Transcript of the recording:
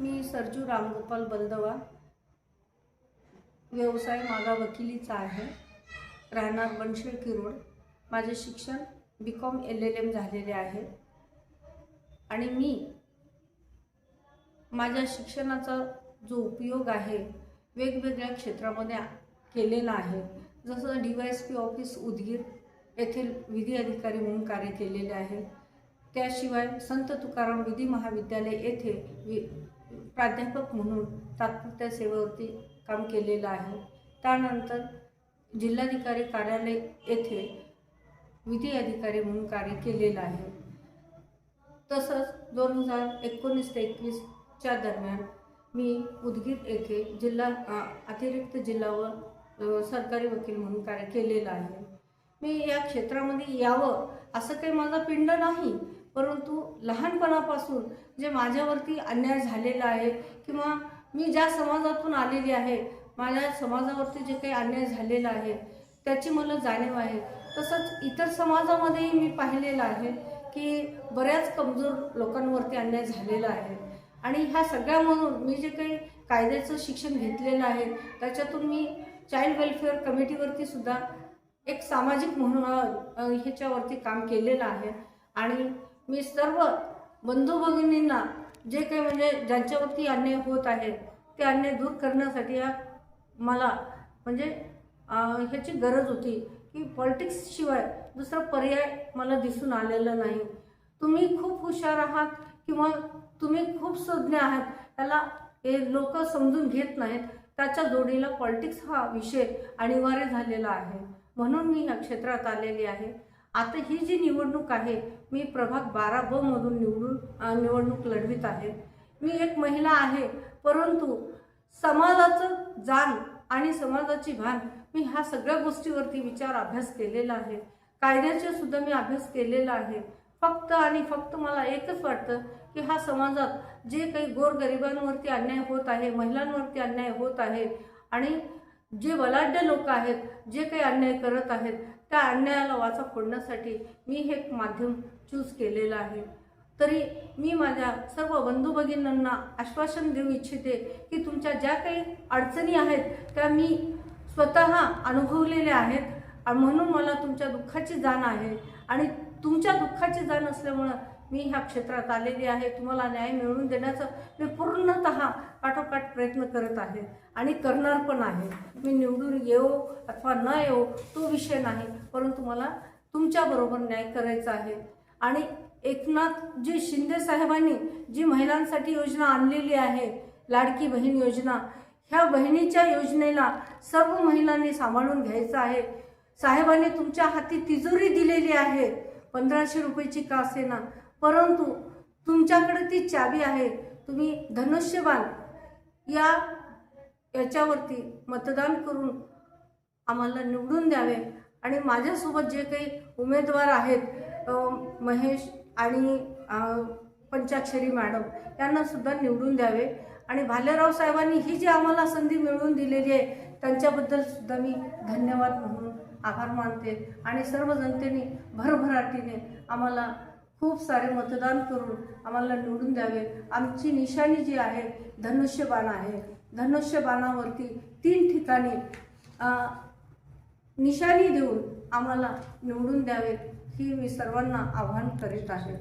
मी सरजू रामगोपाल बलदवा. व्यवसाय माझा वकिलीचा आहे. राहणार बनशेळ किरोड माझे शिक्षण B Com L L M झालेले आहे. आणि मी माझ्या शिक्षणाचा जो उपयोग आहे वेगवेगळ्या क्षेत्रामध्ये केलेला आहे. जसं D Y S P office Udgir येथील विधी अधिकारी म्हणून कार्य केलेले आहे. त्याशिवाय संत तुकाराम विधी महाविद्यालय येथे वि प्राध्यापक म्हणून तात्पुरत्या सेवेवरती काम केलेलं आहे. त्यानंतर जिल्हाधिकारी कार्यालय येथे विधी अधिकारी म्हणून कार्य केलेलं आहे. तसंच दोन हजार एकोणीस ते एकवीसच्या दरम्यान मी उदगीर येथे जिल्हा अतिरिक्त जिल्हा व सरकारी वकील म्हणून कार्य केलेलं आहे. मी या क्षेत्रामध्ये यावं असं काही माझा पिंड नाही. परंतु लहानपणापासून जे माझ्यावरती अन्याय झालेला आहे किंवा मी ज्या समाजातून आलेली आहे माझ्या समाजावरती जे काही अन्याय झालेला आहे त्याची मला जाणीव आहे. तसंच इतर समाजामध्येही मी पाहिलेलं आहे की बऱ्याच कमजोर लोकांवरती अन्याय झालेला आहे. आणि ह्या सगळ्यामधून मी जे काही कायद्याचं शिक्षण घेतलेलं आहे त्याच्यातून मी चाइल्ड वेलफेअर कमिटीवरती सुद्धा एक सामाजिक म्हणून ह्याच्यावरती काम केलेलं आहे. आणि मी सर्व बंधू भगिनींना जे काही म्हणजे ज्यांच्यावरती अन्याय होत आहे ते अन्याय दूर करण्यासाठी या मला म्हणजे ह्याची गरज होती की पॉलिटिक्सशिवाय दुसरा पर्याय मला दिसून आलेला नाही. तुम्ही खूप हुशार आहात किंवा तुम्ही खूप सज्ञ आहात त्याला हे लोक समजून घेत नाहीत. त्याच्या जोडीला पॉलिटिक्स हा विषय अनिवार्य झालेला आहे. म्हणून मी ह्या क्षेत्रात आलेली आहे. आता ही जी निवडणूक आहे मी प्रभाग बारा ब मधून निवडून निवडणूक लढवित आहे. मी एक महिला आहे परंतु समाजाचं जाण आणि समाजाची भान मी ह्या सगळ्या गोष्टीवरती विचार अभ्यास केलेला आहे. कायद्याचे सुद्धा मी अभ्यास केलेला आहे. फक्त आणि फक्त मला एकच वाटतं की हा समाजात जे काही गोरगरिबांवरती अन्याय होत आहे महिलांवरती अन्याय होत आहे आणि जे बलाढ्य लोक आहेत जे काही अन्याय करत आहेत त्या अन्यायाला वाचा फोडण्यासाठी मी हे माध्यम चूज केलेलं आहे. तरी मी माझ्या सर्व बंधू भगिनींना आश्वासन देऊ इच्छिते की तुमच्या ज्या काही अडचणी आहेत त्या मी स्वतः अनुभवलेल्या आहेत. म्हणून मला तुमच्या दुःखाची जाण आहे. आणि तुमच्या दुःखाची जाण असल्यामुळं मी ह्या क्षेत्रात आलेली आहे. तुम्हाला न्याय मिळवून देण्याचा मी पूर्णतः पाठोपाठ प्रयत्न करत आहे आणि करणार पण आहे. मी निवडून येऊ अथवा न येऊ तो विषय नाही परंतु मला तुमच्याबरोबर न्याय करायचा आहे. आणि एकनाथजी शिंदे साहेबांनी जी महिलांसाठी योजना आणलेली आहे लाडकी बहीण योजना ह्या बहिणीच्या योजनेला सर्व महिलांनी सांभाळून घ्यायचं आहे. साहेबांनी तुमच्या हाती तिजोरी दिलेली आहे. पंधराशे रुपयाची का असेना? परंतु तुमच्याकडे ती चाबी आहे. तुम्ही धनुष्यबाण या याच्यावरती मतदान करून आम्हाला निवडून द्यावे. आणि माझ्यासोबत जे काही उमेदवार आहेत महेश आणि पंचाक्षरी मॅडम यांनासुद्धा निवडून द्यावे. आणि भालेराव साहेबांनी ही जी आम्हाला संधी मिळवून दिलेली आहे त्यांच्याबद्दल सुद्धा मी धन्यवाद म्हणून आभार मानते. आणि सर्व जनतेने भरभराटीने आम्हाला खूप सारे मतदान करून आम्हाला निवडून द्यावे. आमची निशाणी जी आहे धनुष्यबाण आहे. धनुष्यबाणावरती तीन ठिकाणी निशाणी देऊन आम्हाला निवडून द्यावे ही मी सर्वांना आव्हान करीत आहे.